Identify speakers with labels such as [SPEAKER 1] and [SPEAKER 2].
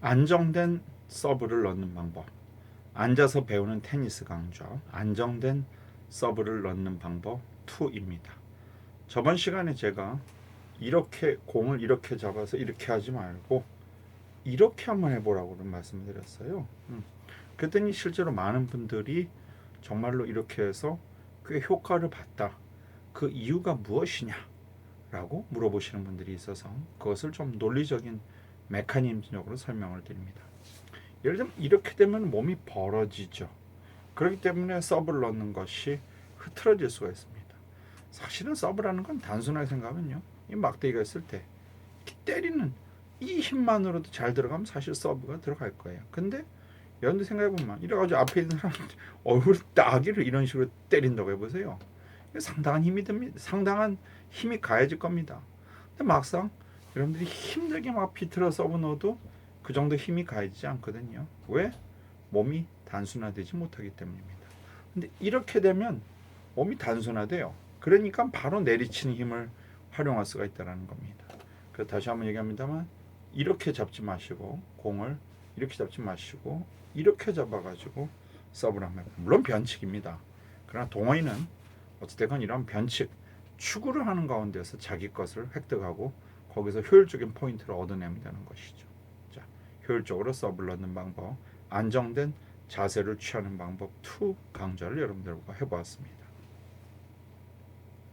[SPEAKER 1] 안정된 서브를 넣는 방법. 앉아서 배우는 테니스 강좌. 안정된 서브를 넣는 방법 2입니다. 저번 시간에 제가 이렇게 공을 이렇게 잡아서 이렇게 하지 말고 이렇게 한번 해보라고 말씀을 드렸어요. 음. 그랬더니 실제로 많은 분들이 정말로 이렇게 해서 꽤 효과를 봤다. 그 이유가 무엇이냐? 라고 물어보시는 분들이 있어서 그것을 좀 논리적인 메커니즘적으로 설명을 드립니다. 예를 들면 이렇게 되면 몸이 벌어지죠. 그렇기 때문에 서브를 넣는 것이 흐트러질 수가 있습니다. 사실은 서브라는 건 단순하게 생각하면요. 이 막대기가 있을 때 때리는 이 힘만으로도 잘 들어가면 사실 서브가 들어갈 거예요. 근데 여러분들 생각해보면 이래가지고 앞에 있는 사람 얼굴 따기를 이런 식으로 때린다고 해보세요. 상당한 힘이 듭니다. 상당한 힘이 가해질 겁니다. 근데 막상 여러분들이 힘들게 막 비틀어 서브 넣어도 그 정도 힘이 가해지지 않거든요. 왜? 몸이 단순화되지 못하기 때문입니다. 근데 이렇게 되면 몸이 단순화돼요. 그러니까 바로 내리치는 힘을 활용할 수가 있다는 겁니다. 그래서 다시 한번 얘기합니다만 이렇게 잡지 마시고 공을 이렇게 잡지 마시고 이렇게 잡아가지고 서브를 해봐요. 물론 변칙입니다. 그러나 동호인은 어찌됐건 이런 변칙 추구를 하는 가운데서 자기 것을 획득하고 거기서 효율적인 포인트를 얻어내면 되는 것이죠. 자, 효율적으로 서브를 넣는 방법, 안정된 자세를 취하는 방법 2 강좌를 여러분들과 해보았습니다.